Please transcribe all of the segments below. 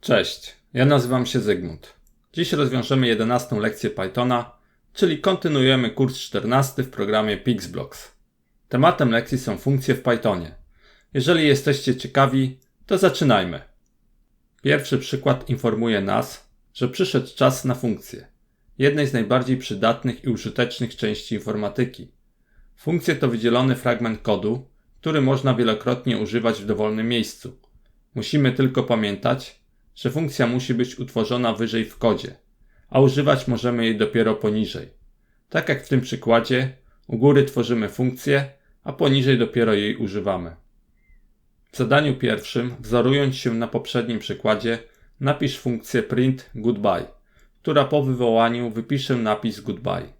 Cześć, ja nazywam się Zygmunt. Dziś rozwiążemy 11 lekcję Pythona, czyli kontynuujemy kurs 14 w programie Pixblocks. Tematem lekcji są funkcje w Pythonie. Jeżeli jesteście ciekawi, to zaczynajmy. Pierwszy przykład informuje nas, że przyszedł czas na funkcję, jednej z najbardziej przydatnych i użytecznych części informatyki. Funkcje to wydzielony fragment kodu, który można wielokrotnie używać w dowolnym miejscu. Musimy tylko pamiętać, że funkcja musi być utworzona wyżej w kodzie, a używać możemy jej dopiero poniżej. Tak jak w tym przykładzie, u góry tworzymy funkcję, a poniżej dopiero jej używamy. W zadaniu pierwszym, wzorując się na poprzednim przykładzie, napisz funkcję print goodbye, która po wywołaniu wypisze napis goodbye.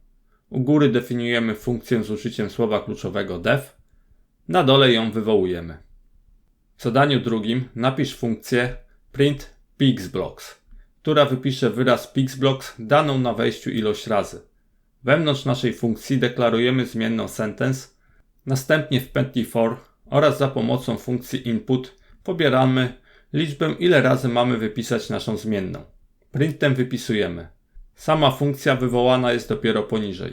U góry definiujemy funkcję z użyciem słowa kluczowego def, na dole ją wywołujemy. W zadaniu drugim napisz funkcję print pixblocks, która wypisze wyraz pixblocks daną na wejściu ilość razy. Wewnątrz naszej funkcji deklarujemy zmienną sentence, następnie w pętli for oraz za pomocą funkcji input pobieramy liczbę ile razy mamy wypisać naszą zmienną. Printem wypisujemy. Sama funkcja wywołana jest dopiero poniżej.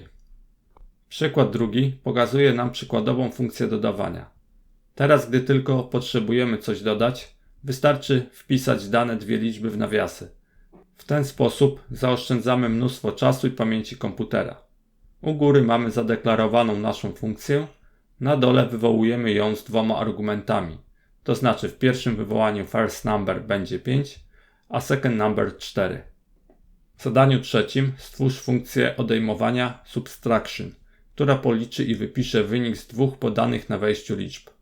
Przykład drugi pokazuje nam przykładową funkcję dodawania. Teraz, gdy tylko potrzebujemy coś dodać, wystarczy wpisać dane dwie liczby w nawiasy. W ten sposób zaoszczędzamy mnóstwo czasu i pamięci komputera. U góry mamy zadeklarowaną naszą funkcję, na dole wywołujemy ją z dwoma argumentami. To znaczy w pierwszym wywołaniu first number będzie 5, a second number 4. W zadaniu trzecim stwórz funkcję odejmowania subtraction, która policzy i wypisze wynik z dwóch podanych na wejściu liczb.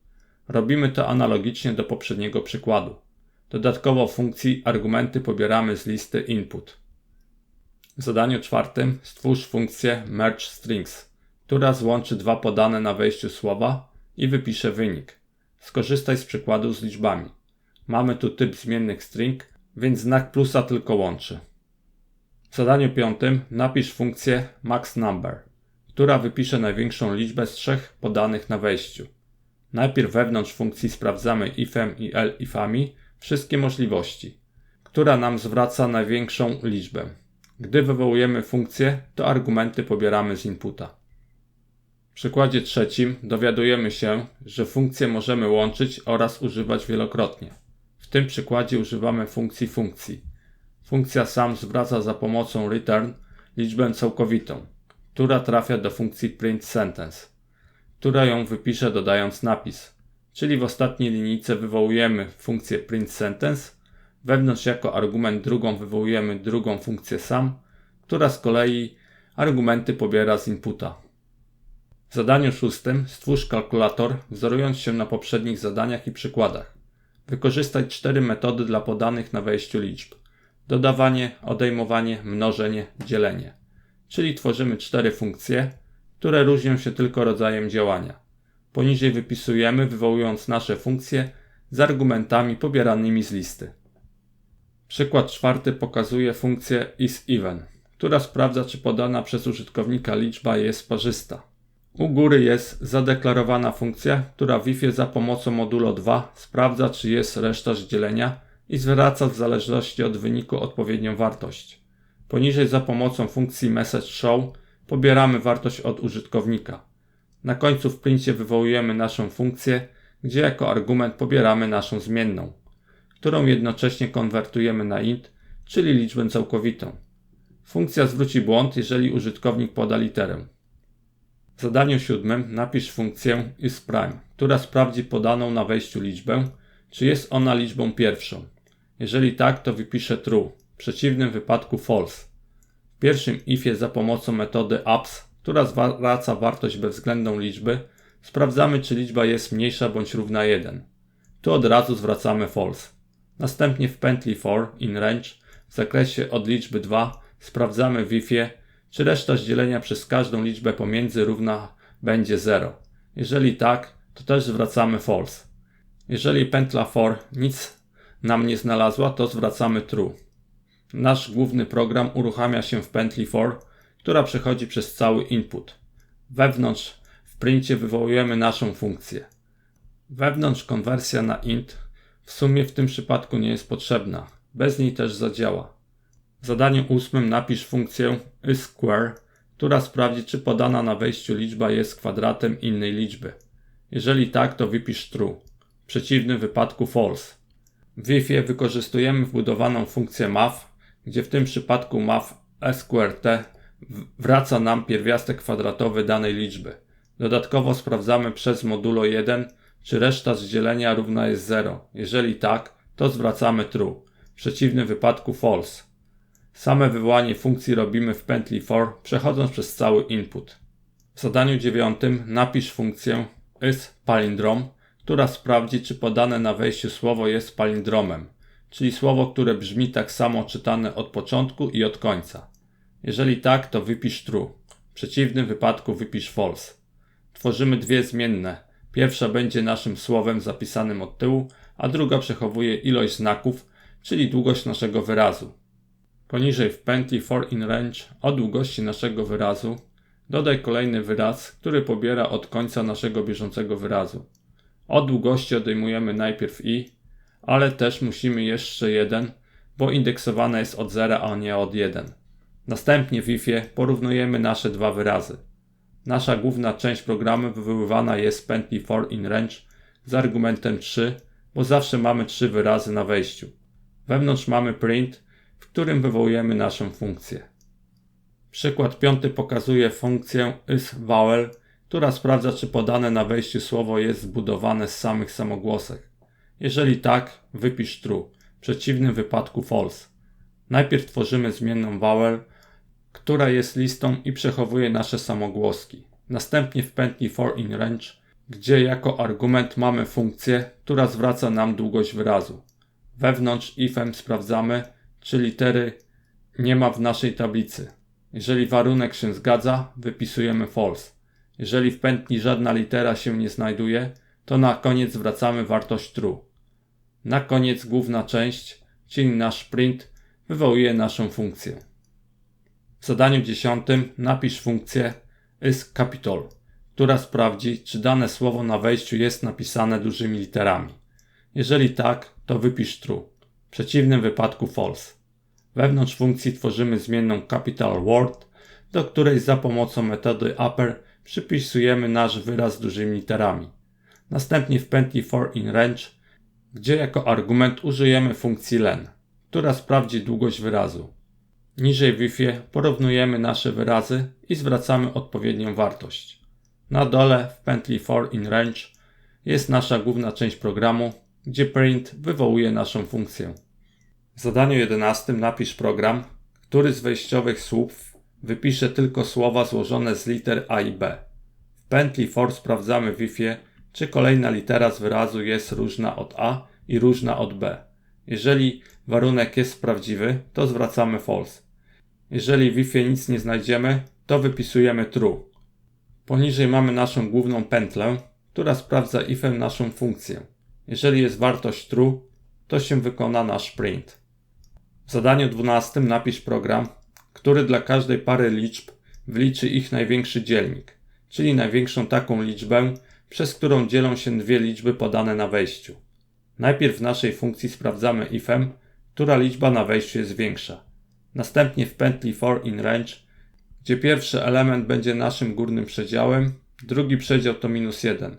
Robimy to analogicznie do poprzedniego przykładu. Dodatkowo funkcji argumenty pobieramy z listy input. W zadaniu czwartym stwórz funkcję merge strings, która złączy dwa podane na wejściu słowa i wypisze wynik. Skorzystaj z przykładu z liczbami. Mamy tu typ zmiennych string, więc znak plusa tylko łączy. W zadaniu piątym napisz funkcję maxNumber, która wypisze największą liczbę z trzech podanych na wejściu. Najpierw wewnątrz funkcji sprawdzamy ifem i elifami wszystkie możliwości, która nam zwraca największą liczbę. Gdy wywołujemy funkcję, to argumenty pobieramy z inputa. W przykładzie trzecim dowiadujemy się, że funkcje możemy łączyć oraz używać wielokrotnie. W tym przykładzie używamy funkcji funkcji. Funkcja sam zwraca za pomocą return liczbę całkowitą, która trafia do funkcji print sentence, która ją wypisze dodając napis. Czyli w ostatniej linijce wywołujemy funkcję print sentence, wewnątrz jako argument drugą wywołujemy drugą funkcję sum, która z kolei argumenty pobiera z inputa. W zadaniu szóstym stwórz kalkulator, wzorując się na poprzednich zadaniach i przykładach. Wykorzystaj cztery metody dla podanych na wejściu liczb: dodawanie, odejmowanie, mnożenie, dzielenie. Czyli tworzymy cztery funkcje, które różnią się tylko rodzajem działania. Poniżej wypisujemy, wywołując nasze funkcje z argumentami pobieranymi z listy. Przykład czwarty pokazuje funkcję isEven, która sprawdza, czy podana przez użytkownika liczba jest parzysta. U góry jest zadeklarowana funkcja, która w ifie za pomocą modulo 2 sprawdza, czy jest reszta dzielenia i zwraca w zależności od wyniku odpowiednią wartość. Poniżej za pomocą funkcji message_show pobieramy wartość od użytkownika. Na końcu w princie wywołujemy naszą funkcję, gdzie jako argument pobieramy naszą zmienną, którą jednocześnie konwertujemy na int, czyli liczbę całkowitą. Funkcja zwróci błąd, jeżeli użytkownik poda literę. W zadaniu siódmym napisz funkcję isPrime, która sprawdzi podaną na wejściu liczbę, czy jest ona liczbą pierwszą. Jeżeli tak, to wypisze true, w przeciwnym wypadku false. Pierwszym ifie za pomocą metody ups, która zwraca wartość bezwzględną liczby, sprawdzamy, czy liczba jest mniejsza bądź równa 1. Tu od razu zwracamy false. Następnie w pętli for in range w zakresie od liczby 2 sprawdzamy w ifie, czy reszta dzielenia przez każdą liczbę pomiędzy równa będzie 0. Jeżeli tak, to też zwracamy false. Jeżeli pętla for nic nam nie znalazła, to zwracamy true. Nasz główny program uruchamia się w pętli for, która przechodzi przez cały input. Wewnątrz w princie wywołujemy naszą funkcję. Wewnątrz konwersja na int w sumie w tym przypadku nie jest potrzebna, Bez niej też zadziała. W zadaniu ósmym napisz funkcję isSquare, która sprawdzi, czy podana na wejściu liczba jest kwadratem innej liczby. Jeżeli tak, to wypisz true. W przeciwnym wypadku false. W Wi-Fi wykorzystujemy wbudowaną funkcję math, gdzie w tym przypadku math sqrt wraca nam pierwiastek kwadratowy danej liczby. Dodatkowo sprawdzamy przez modulo 1, czy reszta z dzielenia równa jest 0. Jeżeli tak, to zwracamy true. W przeciwnym wypadku false. Same wywołanie funkcji robimy w pętli for, przechodząc przez cały input. W zadaniu dziewiątym napisz funkcję isPalindrom, która sprawdzi, czy podane na wejściu słowo jest palindromem, czyli słowo, które brzmi tak samo czytane od początku i od końca. Jeżeli tak, to wypisz true. W przeciwnym wypadku wypisz false. Tworzymy dwie zmienne. Pierwsza będzie naszym słowem zapisanym od tyłu, a druga przechowuje ilość znaków, czyli długość naszego wyrazu. Poniżej w pętli for in range o długości naszego wyrazu dodaj kolejny wyraz, który pobiera od końca naszego bieżącego wyrazu. Od długości odejmujemy najpierw i, ale też musimy jeszcze jeden, bo indeksowana jest od 0, a nie od 1. Następnie w ifie porównujemy nasze dwa wyrazy. Nasza główna część programu wywoływana jest z pętli for in range z argumentem 3, bo zawsze mamy trzy wyrazy na wejściu. Wewnątrz mamy print, w którym wywołujemy naszą funkcję. Przykład piąty pokazuje funkcję isVowel, która sprawdza, czy podane na wejściu słowo jest zbudowane z samych samogłosek. Jeżeli tak, wypisz true, w przeciwnym wypadku false. Najpierw tworzymy zmienną vowel, która jest listą i przechowuje nasze samogłoski. Następnie w pętli for in range, gdzie jako argument mamy funkcję, która zwraca nam długość wyrazu. Wewnątrz ifem sprawdzamy, czy litery nie ma w naszej tablicy. Jeżeli warunek się zgadza, wypisujemy false. Jeżeli w pętli żadna litera się nie znajduje, to na koniec zwracamy wartość true. Na koniec główna część, czyli nasz print, wywołuje naszą funkcję. W zadaniu dziesiątym napisz funkcję isCapital, która sprawdzi, czy dane słowo na wejściu jest napisane dużymi literami. Jeżeli tak, to wypisz true. W przeciwnym wypadku false. Wewnątrz funkcji tworzymy zmienną capital word, do której za pomocą metody upper przypisujemy nasz wyraz dużymi literami. Następnie w pętli for in range, gdzie jako argument użyjemy funkcji len, która sprawdzi długość wyrazu. Niżej w Wi-Fi porównujemy nasze wyrazy i zwracamy odpowiednią wartość. Na dole w pętli for in range jest nasza główna część programu, gdzie print wywołuje naszą funkcję. W zadaniu 11 napisz program, który z wejściowych słów wypisze tylko słowa złożone z liter A i B. W pętli for sprawdzamy w Wi-Fi, czy kolejna litera z wyrazu jest różna od A i różna od B. Jeżeli warunek jest prawdziwy, to zwracamy false. Jeżeli w Wi-Fi nic nie znajdziemy, to wypisujemy true. Poniżej mamy naszą główną pętlę, która sprawdza ifem naszą funkcję. Jeżeli jest wartość true, to się wykona nasz print. W zadaniu 12 napisz program, który dla każdej pary liczb wliczy ich największy dzielnik, czyli największą taką liczbę, przez którą dzielą się dwie liczby podane na wejściu. Najpierw w naszej funkcji sprawdzamy ifem, która liczba na wejściu jest większa. Następnie w pętli for in range, gdzie pierwszy element będzie naszym górnym przedziałem, drugi przedział to minus 1.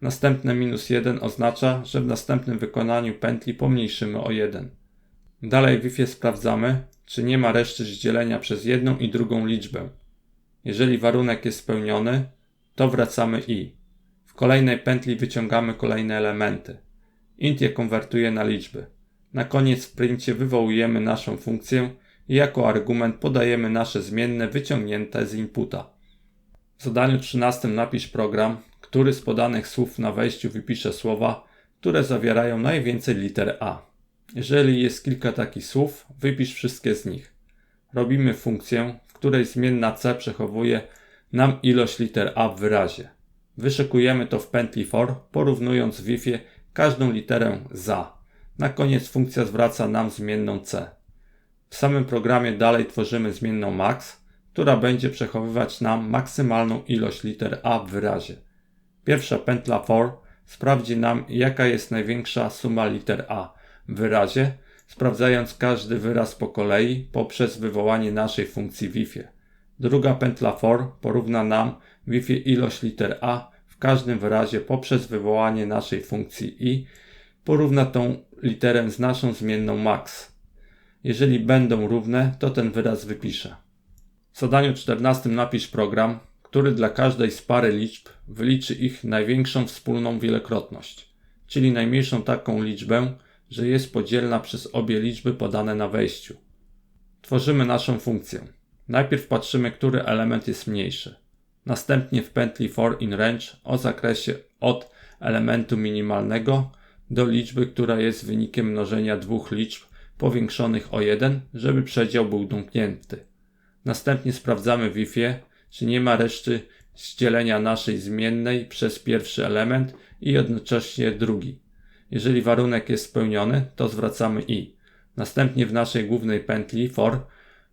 Następne minus 1 oznacza, że w następnym wykonaniu pętli pomniejszymy o 1. Dalej w Wi-Fi sprawdzamy, czy nie ma reszty dzielenia przez jedną i drugą liczbę. Jeżeli warunek jest spełniony, to wracamy i. W kolejnej pętli wyciągamy kolejne elementy. int je konwertuje na liczby. Na koniec w princie wywołujemy naszą funkcję i jako argument podajemy nasze zmienne wyciągnięte z inputa. W zadaniu 13 napisz program, który z podanych słów na wejściu wypisze słowa, które zawierają najwięcej liter A. Jeżeli jest kilka takich słów, wypisz wszystkie z nich. Robimy funkcję, w której zmienna c przechowuje nam ilość liter A w wyrazie. Wyszukujemy to w pętli for, porównując w Wi-Fi każdą literę za. Na koniec funkcja zwraca nam zmienną c. W samym programie dalej tworzymy zmienną max, która będzie przechowywać nam maksymalną ilość liter A w wyrazie. Pierwsza pętla for sprawdzi nam, jaka jest największa suma liter A w wyrazie, sprawdzając każdy wyraz po kolei poprzez wywołanie naszej funkcji Wi-Fi. Druga pętla for porówna nam Wi-Fi ilość liter A w każdym wyrazie poprzez wywołanie naszej funkcji i porówna tą literę z naszą zmienną max. Jeżeli będą równe, to ten wyraz wypiszę. W zadaniu 14 napisz program, który dla każdej z pary liczb wyliczy ich największą wspólną wielokrotność, czyli najmniejszą taką liczbę, że jest podzielna przez obie liczby podane na wejściu. Tworzymy naszą funkcję. Najpierw patrzymy, który element jest mniejszy. Następnie w pętli for in range o zakresie od elementu minimalnego do liczby, która jest wynikiem mnożenia dwóch liczb powiększonych o jeden, żeby przedział był domknięty. Następnie sprawdzamy Wi-Fi, czy nie ma reszty zdzielenia naszej zmiennej przez pierwszy element i jednocześnie drugi. Jeżeli warunek jest spełniony, to zwracamy i. Następnie w naszej głównej pętli for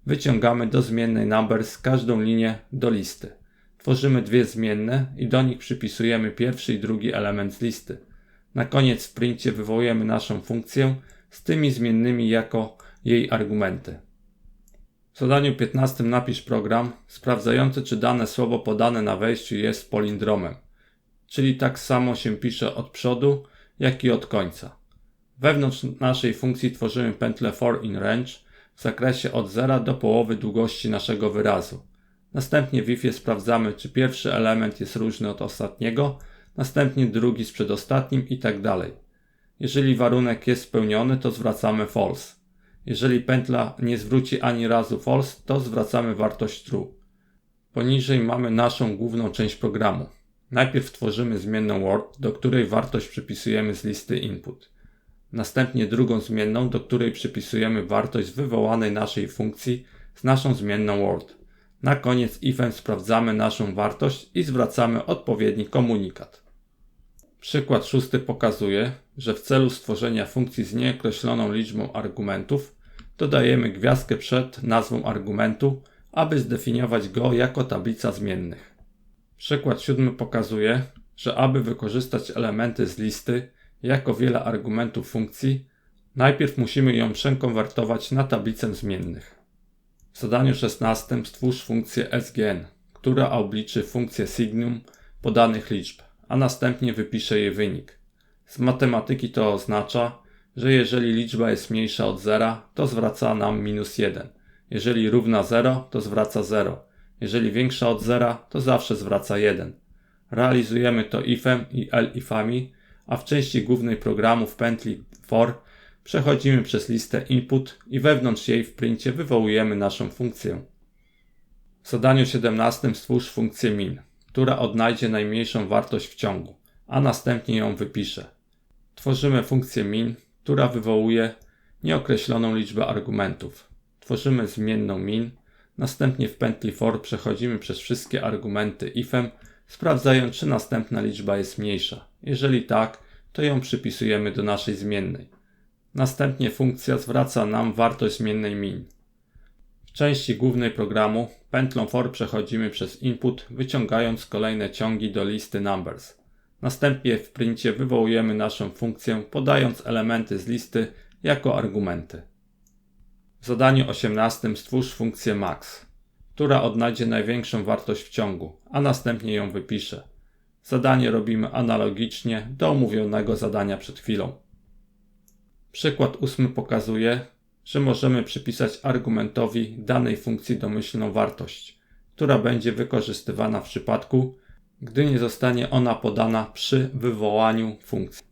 wyciągamy do zmiennej numbers każdą linię do listy. Tworzymy dwie zmienne i do nich przypisujemy pierwszy i drugi element z listy. Na koniec w princie wywołujemy naszą funkcję z tymi zmiennymi jako jej argumenty. W zadaniu 15 napisz program sprawdzający, czy dane słowo podane na wejściu jest polindromem, czyli tak samo się pisze od przodu, jak i od końca. Wewnątrz naszej funkcji tworzymy pętlę for in range w zakresie od zera do połowy długości naszego wyrazu. Następnie w ifie sprawdzamy, czy pierwszy element jest różny od ostatniego, następnie drugi z przedostatnim i tak dalej. Jeżeli warunek jest spełniony, to zwracamy false. Jeżeli pętla nie zwróci ani razu false, to zwracamy wartość true. Poniżej mamy naszą główną część programu. Najpierw tworzymy zmienną word, do której wartość przypisujemy z listy input. Następnie drugą zmienną, do której przypisujemy wartość wywołanej naszej funkcji z naszą zmienną word. Na koniec ifem sprawdzamy naszą wartość i zwracamy odpowiedni komunikat. Przykład szósty pokazuje, że w celu stworzenia funkcji z nieokreśloną liczbą argumentów dodajemy gwiazdkę przed nazwą argumentu, aby zdefiniować go jako tablica zmiennych. Przykład siódmy pokazuje, że aby wykorzystać elementy z listy jako wiele argumentów funkcji, najpierw musimy ją przekonwertować na tablicę zmiennych. W zadaniu 16 stwórz funkcję SGN, która obliczy funkcję signum podanych liczb, a następnie wypisze jej wynik. Z matematyki to oznacza, że jeżeli liczba jest mniejsza od zera, to zwraca nam minus 1. Jeżeli równa 0, to zwraca 0. Jeżeli większa od zera, to zawsze zwraca 1. Realizujemy to ifem i elifami, a w części głównej programu w pętli for przechodzimy przez listę input i wewnątrz jej w princie wywołujemy naszą funkcję. W zadaniu 17 stwórz funkcję min, która odnajdzie najmniejszą wartość w ciągu, a następnie ją wypisze. Tworzymy funkcję min, która wywołuje nieokreśloną liczbę argumentów. Tworzymy zmienną min, następnie w pętli for przechodzimy przez wszystkie argumenty ifem, sprawdzając czy następna liczba jest mniejsza. Jeżeli tak, to ją przypisujemy do naszej zmiennej. Następnie funkcja zwraca nam wartość zmiennej min. W części głównej programu pętlą for przechodzimy przez input, wyciągając kolejne ciągi do listy numbers. Następnie w princie wywołujemy naszą funkcję, podając elementy z listy jako argumenty. W zadaniu 18 stwórz funkcję max, która odnajdzie największą wartość w ciągu, a następnie ją wypisze. Zadanie robimy analogicznie do omówionego zadania przed chwilą. Przykład ósmy pokazuje, że możemy przypisać argumentowi danej funkcji domyślną wartość, która będzie wykorzystywana w przypadku, gdy nie zostanie ona podana przy wywołaniu funkcji.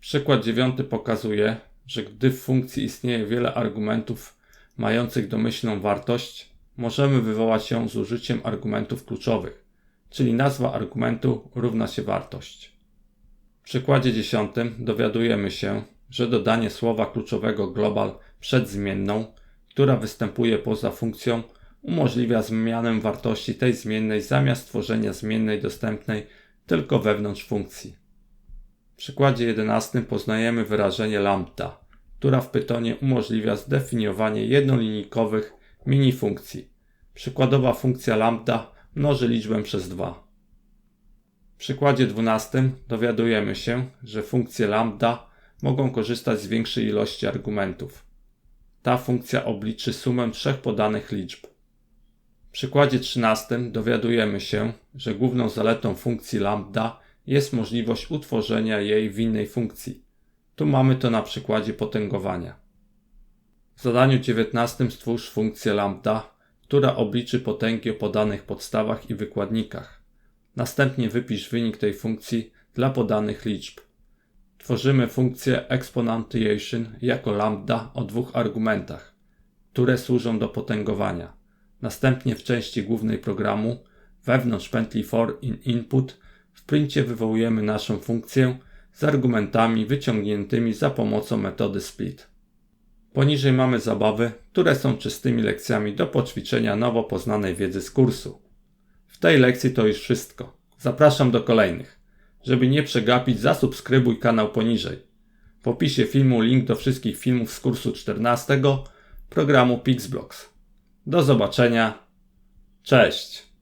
Przykład dziewiąty pokazuje, że gdy w funkcji istnieje wiele argumentów mających domyślną wartość, możemy wywołać ją z użyciem argumentów kluczowych, czyli nazwa argumentu równa się wartość. W przykładzie dziesiątym dowiadujemy się, że dodanie słowa kluczowego global przed zmienną, która występuje poza funkcją, umożliwia zmianę wartości tej zmiennej zamiast tworzenia zmiennej dostępnej tylko wewnątrz funkcji. W przykładzie 11 poznajemy wyrażenie lambda, która w Pythonie umożliwia zdefiniowanie jednolinijkowych minifunkcji. Przykładowa funkcja lambda mnoży liczbę przez 2. W przykładzie 12 dowiadujemy się, że funkcje lambda mogą korzystać z większej ilości argumentów. Ta funkcja obliczy sumę trzech podanych liczb. W przykładzie 13 dowiadujemy się, że główną zaletą funkcji lambda jest możliwość utworzenia jej w innej funkcji. Tu mamy to na przykładzie potęgowania. W zadaniu 19 stwórz funkcję lambda, która obliczy potęgi o podanych podstawach i wykładnikach. Następnie wypisz wynik tej funkcji dla podanych liczb. Tworzymy funkcję exponentiation jako lambda o dwóch argumentach, które służą do potęgowania. Następnie w części głównej programu, wewnątrz pętli for in input, w princie wywołujemy naszą funkcję z argumentami wyciągniętymi za pomocą metody split. Poniżej mamy zabawy, które są czystymi lekcjami do poćwiczenia nowo poznanej wiedzy z kursu. W tej lekcji to już wszystko. Zapraszam do kolejnych. Żeby nie przegapić, zasubskrybuj kanał poniżej. W opisie filmu link do wszystkich filmów z kursu 14 programu Pixblocks. Do zobaczenia. Cześć!